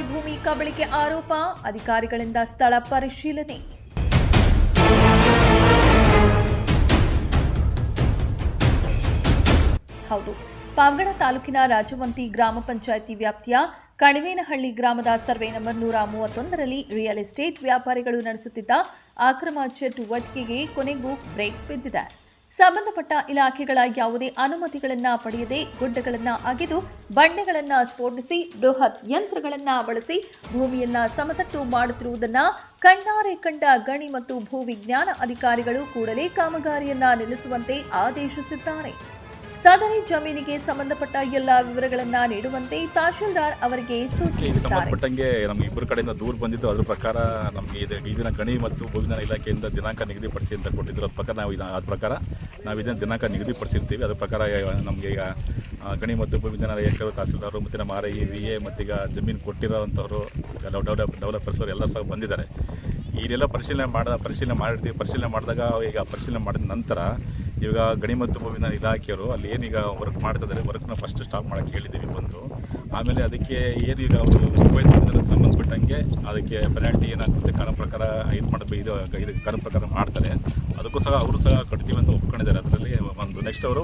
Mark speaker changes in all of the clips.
Speaker 1: ಕಬಳಿಕೆ ಆರೋಪ, ಅಧಿಕಾರಿಗಳಿಂದ ಸ್ಥಳ ಪರಿಶೀಲನೆ. ಹೌದು ಪಾವಗಡ ತಾಲೂಕಿನ ರಾಜವಂತಿ ಗ್ರಾಮ ಪಂಚಾಯಿತಿ ವ್ಯಾಪ್ತಿಯ ಕಣಿವೇನಹಳ್ಳಿ ಗ್ರಾಮದ ಸರ್ವೆ ನಂಬರ್ ನೂರ ಮೂವತ್ತೊಂದರಲ್ಲಿ ರಿಯಲ್ ಎಸ್ಟೇಟ್ ವ್ಯಾಪಾರಿಗಳು ನಡೆಸುತ್ತಿದ್ದ ಅಕ್ರಮ ಚಟುವಟಿಕೆಗೆ ಕೊನೆಗೂ ಬ್ರೇಕ್ ಬಿದ್ದಿದೆ. ಸಂಬಂಧಪಟ್ಟ ಇಲಾಖೆಗಳ ಯಾವುದೇ ಅನುಮತಿಗಳನ್ನು ಪಡೆಯದೆ ಗುಡ್ಡಗಳನ್ನು ಅಗೆದು ಬಂಡೆಗಳನ್ನು ಸ್ಫೋಟಿಸಿ ಬೃಹತ್ ಯಂತ್ರಗಳನ್ನು ಬಳಸಿ ಭೂಮಿಯನ್ನು ಸಮತಟ್ಟು ಮಾಡುತ್ತಿರುವುದನ್ನು ಕಣ್ಣಾರೆ ಕಂಡ ಗಣಿ ಮತ್ತು ಭೂವಿಜ್ಞಾನ ಅಧಿಕಾರಿಗಳು ಕೂಡಲೇ ಕಾಮಗಾರಿಯನ್ನು ನಿಲ್ಲಿಸುವಂತೆ ಆದೇಶಿಸಿದ್ದಾರೆ. ಸದರಿ ಜಮೀನಿಗೆ ಸಂಬಂಧಪಟ್ಟ ಎಲ್ಲ ವಿವರಗಳನ್ನ ನೀಡುವಂತೆ ತಹಶೀಲ್ದಾರ್ ಅವರಿಗೆ ಸೂಚಿಸಿದ್ದಾರೆ.
Speaker 2: ಸಂಬಂಧಪಟ್ಟಂಗೆ ನಮ್ಗೆ ಇಬ್ಬರ ಕಡೆಯಿಂದ ದೂರು ಬಂದಿದ್ದು. ಅದ್ರ ಪ್ರಕಾರ ನಮಗೆ ಇದು ಈ ದಿನ ಗಣಿ ಮತ್ತು ಭೂವಿಜ್ಞಾನ ಇಲಾಖೆಯಿಂದ ದಿನಾಂಕ ನಿಗದಿಪಡಿಸಿ ಅಂತ ಕೊಟ್ಟಿದ್ರು. ಅದ್ರ ಪ್ರಕಾರ ನಾವು ಇದನ್ನ ಅದ್ರ ಪ್ರಕಾರ ನಾವು ಇದನ್ನ ದಿನಾಂಕ ನಿಗದಿಪಡಿಸಿರ್ತೀವಿ. ಅದ್ರ ಪ್ರಕಾರ ನಮಗೆ ಈಗ ಗಣಿ ಮತ್ತು ಭೂವಿಜ್ಞಾನ ಇಲಾಖೆಯವರು ತಹಸೀಲ್ದಾರರು ಮತ್ತು ನಮ್ಮ ಆರ್ ಐ ವಿ ಎ ಮತ್ತೀಗ ಜಮೀನು ಕೊಟ್ಟಿರೋವಂಥವ್ರು ಡೆವಲಪ್ ಡೆವಲಪರ್ಸ್ ಅವರು ಎಲ್ಲ ಸಹ ಬಂದಿದ್ದಾರೆ. ಇದೆಲ್ಲ ಪರಿಶೀಲನೆ ಮಾಡಿದ ಪರಿಶೀಲನೆ ಮಾಡಿರ್ತೀವಿ. ಪರಿಶೀಲನೆ ಮಾಡಿದಾಗ ಈಗ ಪರಿಶೀಲನೆ ಮಾಡಿದ ನಂತರ ಇವಾಗ ಗಣಿ ಮತ್ತು ಭೂಮಿನ ಇಲಾಖೆಯವರು ಅಲ್ಲಿ ಏನೀಗ ವರ್ಕ್ ಮಾಡ್ತಿದ್ದಾರೆ ವರ್ಕ್ನ ಫಸ್ಟ್ ಸ್ಟಾಪ್ ಮಾಡೋಕ್ಕೆ ಹೇಳಿದ್ದೀವಿ ಬಂದು. ಆಮೇಲೆ ಅದಕ್ಕೆ ಏನೀಗ ಅವರು ವಹಿಸೋದ್ರಲ್ಲಿ ಸಂಬಂಧಪಟ್ಟಂಗೆ ಅದಕ್ಕೆ ಪೆನಾಲ್ಟಿ ಏನಾಗುತ್ತೆ ಕಾನೂನು ಪ್ರಕಾರ ಇದು ಮಾಡಬೇಕು, ಇದು ಇದು ಕಾನೂನು ಪ್ರಕಾರ ಮಾಡ್ತಾರೆ. ಅದಕ್ಕೂ ಸಹ ಅವರು ಸಹ ಕಟ್ತೀವಿ ಅಂತ ಒಪ್ಕೊಂಡಿದ್ದಾರೆ. ಅದರಲ್ಲಿ ಒಂದು ನೆಕ್ಸ್ಟ್ ಅವರು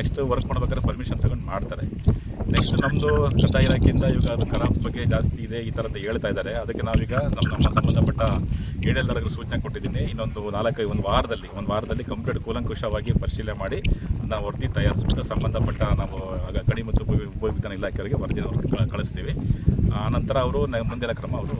Speaker 2: ನೆಕ್ಸ್ಟ್ ವರ್ಕ್ ಮಾಡ್ಬೇಕಾದ್ರೆ ಪರ್ಮಿಷನ್ ತಗೊಂಡು ಮಾಡ್ತಾರೆ. ನೆಕ್ಸ್ಟ್ ನಮ್ಮದು ಕಂದಾಯ ಇಲಾಖೆಯಿಂದ ಇವಾಗ ಅದು ಕರಾಪ್ ಬಗ್ಗೆ ಜಾಸ್ತಿ ಇದೆ, ಈ ಥರದ್ದು ಹೇಳ್ತಾ ಇದ್ದಾರೆ. ಅದಕ್ಕೆ ನಾವೀಗ ನಮ್ಮ ನಮ್ಮ ಸಂಬಂಧಪಟ್ಟ ಏಡೆಲ್ಲರಿಗೂ ಸೂಚನೆ ಕೊಟ್ಟಿದ್ದೀನಿ. ಇನ್ನೊಂದು ನಾಲ್ಕೈದು ಒಂದು ವಾರದಲ್ಲಿ ಒಂದು ವಾರದಲ್ಲಿ ಕಂಪ್ಲೀಟ್ ಕೂಲಂಕುಷವಾಗಿ ಪರಿಶೀಲನೆ ಮಾಡಿ ನಾವು ವರದಿ ತಯಾರಿಸ್ಬಿಟ್ಟು ಸಂಬಂಧಪಟ್ಟ ನಾವು ಆಗ ಗಣಿ ಮತ್ತು ಭೂ ವಿಜ್ಞಾನ ಇಲಾಖೆಯವರಿಗೆ ವರದಿ ಕಳಿಸ್ತೀವಿ. ಆನಂತರ ನಂತರ ಅವರು ಮುಂದಿನ ಕ್ರಮ ಅವರು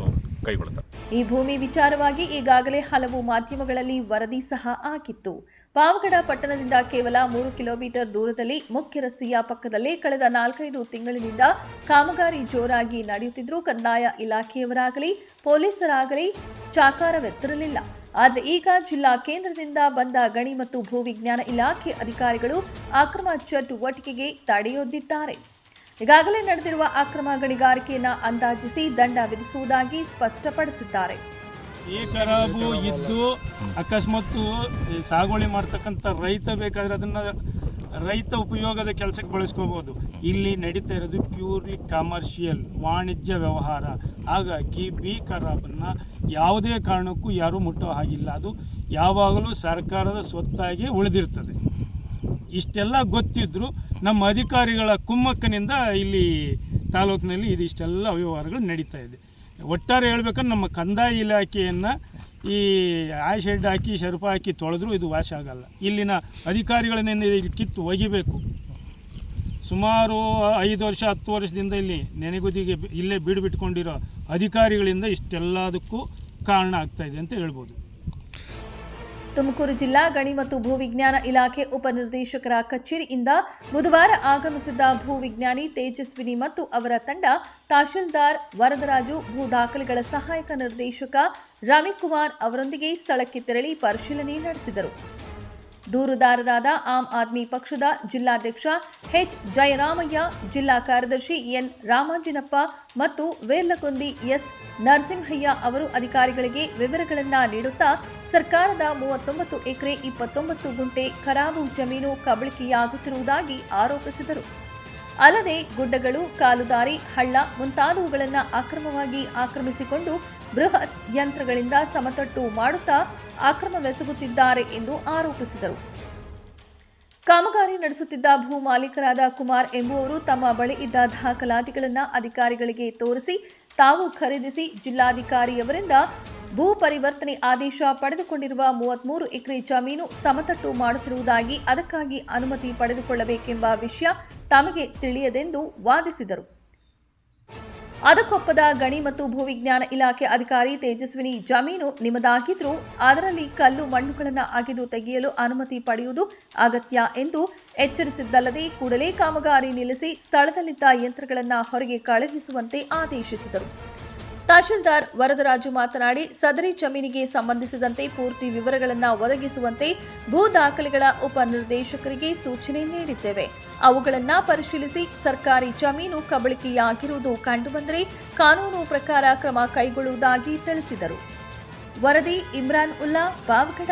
Speaker 2: ಕೈಗೊಳ್ತಾರೆ
Speaker 1: ಈ ಭೂಮಿ ವಿಚಾರವಾಗಿ ಈಗಾಗಲೇ ಹಲವು ಮಾಧ್ಯಮಗಳಲ್ಲಿ ವರದಿ ಸಹ ಆಗಿತ್ತು ಪಾವಗಡ ಪಟ್ಟಣದಿಂದ ಕೇವಲ ಮೂರು ಕಿಲೋಮೀಟರ್ ದೂರದಲ್ಲಿ ಮುಖ್ಯ ರಸ್ತೆಯ ಪಕ್ಕದಲ್ಲೇ ಕಳೆದ ನಾಲ್ಕೈದು ತಿಂಗಳಿನಿಂದ ಕಾಮಗಾರಿ ಜೋರಾಗಿ ನಡೆಯುತ್ತಿದ್ದರೂ ಕಂದಾಯ ಇಲಾಖೆಯವರಾಗಲಿ, ಪೊಲೀಸರಾಗಲಿ ಚಾಕಾರವೆತ್ತಿರಲಿಲ್ಲ ಆದರೆ ಈಗ ಜಿಲ್ಲಾ ಕೇಂದ್ರದಿಂದ ಬಂದ ಗಣಿ ಮತ್ತು ಭೂವಿಜ್ಞಾನ ಇಲಾಖೆ ಅಧಿಕಾರಿಗಳು ಅಕ್ರಮ ಚಟುವಟಿಕೆಗೆ ತಡೆಯೊಡ್ಡಿದ್ದಾರೆ. ಈಗಾಗಲೇ ನಡೆದಿರುವ ಅಕ್ರಮ ಗಣಿಗಾರಿಕೆಯನ್ನು ಅಂದಾಜಿಸಿ ದಂಡ ವಿಧಿಸುವುದಾಗಿ ಸ್ಪಷ್ಟಪಡಿಸಿದ್ದಾರೆ.
Speaker 3: ಈ ಖರಾಬು ಇದ್ದು ಅಕಸ್ಮಾತ್ ಸಾಗುವಳಿ ಮಾಡ್ತಕ್ಕಂಥ ರೈತ ಬೇಕಾದ್ರೆ ಅದನ್ನು ರೈತ ಉಪಯೋಗದ ಕೆಲಸಕ್ಕೆ ಬಳಸ್ಕೋಬೋದು. ಇಲ್ಲಿ ನಡೀತಾ ಇರೋದು ಪ್ಯೂರ್ಲಿ ಕಮರ್ಷಿಯಲ್ ವಾಣಿಜ್ಯ ವ್ಯವಹಾರ. ಹಾಗಾಗಿ ಬಿ ಖರಾಬನ್ನು ಯಾವುದೇ ಕಾರಣಕ್ಕೂ ಯಾರೂ ಮುಟ್ಟೋ ಹಾಗಿಲ್ಲ. ಅದು ಯಾವಾಗಲೂ ಸರ್ಕಾರದ ಸ್ವತ್ತಾಗಿ ಉಳಿದಿರ್ತದೆ. ಇಷ್ಟೆಲ್ಲ ಗೊತ್ತಿದ್ದರೂ ನಮ್ಮ ಅಧಿಕಾರಿಗಳ ಕುಮ್ಮಕ್ಕನಿಂದ ಇಲ್ಲಿ ತಾಲೂಕಿನಲ್ಲಿ ಇದಿಷ್ಟೆಲ್ಲ ಅವ್ಯವಹಾರಗಳು ನಡೀತಾ ಇದೆ. ಒಟ್ಟಾರೆ ಹೇಳ್ಬೇಕಂದ್ರೆ ನಮ್ಮ ಕಂದಾಯ ಇಲಾಖೆಯನ್ನು ಈ ಆಯ್ಶೆಡ್ ಹಾಕಿ, ಶರ್ಪ ಹಾಕಿ ತೊಳೆದ್ರೂ ಇದು ವಾಶ ಆಗಲ್ಲ. ಇಲ್ಲಿನ ಅಧಿಕಾರಿಗಳನ್ನೇನು ಇಲ್ಲಿ ಕಿತ್ತು ಒಗಿಬೇಕು. ಸುಮಾರು ಐದು ವರ್ಷ, ಹತ್ತು ವರ್ಷದಿಂದ ಇಲ್ಲಿ ನೆನೆಗುದಿಗೆ ಇಲ್ಲೇ ಬೀಡು ಬಿಟ್ಕೊಂಡಿರೋ ಅಧಿಕಾರಿಗಳಿಂದ ಇಷ್ಟೆಲ್ಲದಕ್ಕೂ ಕಾರಣ ಆಗ್ತಾಯಿದೆ ಅಂತ ಹೇಳ್ಬೋದು.
Speaker 1: ತುಮಕೂರು ಜಿಲ್ಲಾ ಗಣಿ ಮತ್ತು ಭೂವಿಜ್ಞಾನ ಇಲಾಖೆ ಉಪನಿರ್ದೇಶಕರ ಕಚೇರಿಯಿಂದ ಬುಧವಾರ ಆಗಮಿಸಿದ್ದ ಭೂವಿಜ್ಞಾನಿ ತೇಜಸ್ವಿನಿ ಮತ್ತು ಅವರ ತಂಡ ತಹಶೀಲ್ದಾರ್ ವರದರಾಜು, ಭೂ ದಾಖಲೆಗಳ ಸಹಾಯಕ ನಿರ್ದೇಶಕ ರವಿಕುಮಾರ್ ಅವರೊಂದಿಗೆ ಸ್ಥಳಕ್ಕೆ ತೆರಳಿ ಪರಿಶೀಲನೆ ನಡೆಸಿದರು. ದೂರುದಾರರಾದ ಆಮ್ ಆದ್ಮಿ ಪಕ್ಷದ ಜಿಲ್ಲಾಧ್ಯಕ್ಷ ಎಚ್ ಜಯರಾಮಯ್ಯ, ಜಿಲ್ಲಾ ಕಾರ್ಯದರ್ಶಿ ಎನ್ ರಾಮಾಂಜಿನಪ್ಪ ಮತ್ತು ವೇರ್ಲಕೊಂದಿ ಎಸ್ ನರಸಿಂಹಯ್ಯ ಅವರು ಅಧಿಕಾರಿಗಳಿಗೆ ವಿವರಗಳನ್ನು ನೀಡುತ್ತಾ ಸರ್ಕಾರದ ಮೂವತ್ತೊಂಬತ್ತು ಎಕರೆ ಇಪ್ಪತ್ತೊಂಬತ್ತು ಗುಂಟೆ ಖರಾಬು ಜಮೀನು ಕಬಳಿಕೆಯಾಗುತ್ತಿರುವುದಾಗಿ ಆರೋಪಿಸಿದರು. ಅಲ್ಲದೆ ಗುಡ್ಡಗಳು, ಕಾಲುದಾರಿ, ಹಳ್ಳ ಮುಂತಾದವುಗಳನ್ನು ಅಕ್ರಮವಾಗಿ ಆಕ್ರಮಿಸಿಕೊಂಡು ಬೃಹತ್ ಯಂತ್ರಗಳಿಂದ ಸಮತಟ್ಟು ಮಾಡುತ್ತಾ ಆಕ್ರಮವೆಸಗುತ್ತಿದ್ದಾರೆ ಎಂದು ಆರೋಪಿಸಿದರು. ಕಾಮಗಾರಿ ನಡೆಸುತ್ತಿದ್ದ ಭೂ ಮಾಲೀಕರಾದ ಕುಮಾರ್ ಎಂಬುವರು ತಮ್ಮ ಬಳಿ ಇದ್ದ ದಾಖಲಾತಿಗಳನ್ನು ಅಧಿಕಾರಿಗಳಿಗೆ ತೋರಿಸಿ ತಾವು ಖರೀದಿಸಿ ಜಿಲ್ಲಾಧಿಕಾರಿಯವರಿಂದ ಭೂ ಪರಿವರ್ತನೆ ಆದೇಶ ಪಡೆದುಕೊಂಡಿರುವ ಮೂವತ್ಮೂರು ಎಕರೆ ಜಮೀನು ಸಮತಟ್ಟು ಮಾಡುತ್ತಿರುವುದಾಗಿ ಅದಕ್ಕಾಗಿ ಅನುಮತಿ ಪಡೆದುಕೊಳ್ಳಬೇಕೆಂಬ ವಿಷಯ ತಮಗೆ ತಿಳಿಯದೆಂದು ವಾದಿಸಿದರು. ಅದಕ್ಕೊಪ್ಪದ ಗಣಿ ಮತ್ತು ಭೂವಿಜ್ಞಾನ ಇಲಾಖೆ ಅಧಿಕಾರಿ ತೇಜಸ್ವಿನಿ ಜಮೀನು ನಿಮ್ಮದಾಗಿದ್ರೂ ಅದರಲ್ಲಿ ಕಲ್ಲು ಮಣ್ಣುಗಳನ್ನು ಅಗೆದು ತೆಗೆಯಲು ಅನುಮತಿ ಪಡೆಯುವುದು ಅಗತ್ಯ ಎಂದು ಎಚ್ಚರಿಸಿದ್ದಲ್ಲದೆ ಕೂಡಲೇ ಕಾಮಗಾರಿ ನಿಲ್ಲಿಸಿ ಸ್ಥಳದಲ್ಲಿದ್ದ ಯಂತ್ರಗಳನ್ನು ಹೊರಗೆ ಕಳುಹಿಸುವಂತೆ ಆದೇಶಿಸಿದರು. ತಹಶೀಲ್ದಾರ್ ವರದರಾಜು ಮಾತನಾಡಿ, ಸದರಿ ಜಮೀನಿಗೆ ಸಂಬಂಧಿಸಿದಂತೆ ಪೂರ್ತಿ ವಿವರಗಳನ್ನು ಒದಗಿಸುವಂತೆ ಭೂ ದಾಖಲೆಗಳ ಉಪನಿರ್ದೇಶಕರಿಗೆ ಸೂಚನೆ ನೀಡಿದ್ದೇವೆ. ಅವುಗಳನ್ನು ಪರಿಶೀಲಿಸಿ ಸರ್ಕಾರಿ ಜಮೀನು ಕಬಳಿಕೆಯಾಗಿರುವುದು ಕಂಡುಬಂದರೆ ಕಾನೂನು ಪ್ರಕಾರ ಕ್ರಮ ಕೈಗೊಳ್ಳುವುದಾಗಿ ತಿಳಿಸಿದರು. ವರದಿ ಇಮ್ರಾನ್ ಉಲ್ಲಾ ಪಾವಗಡ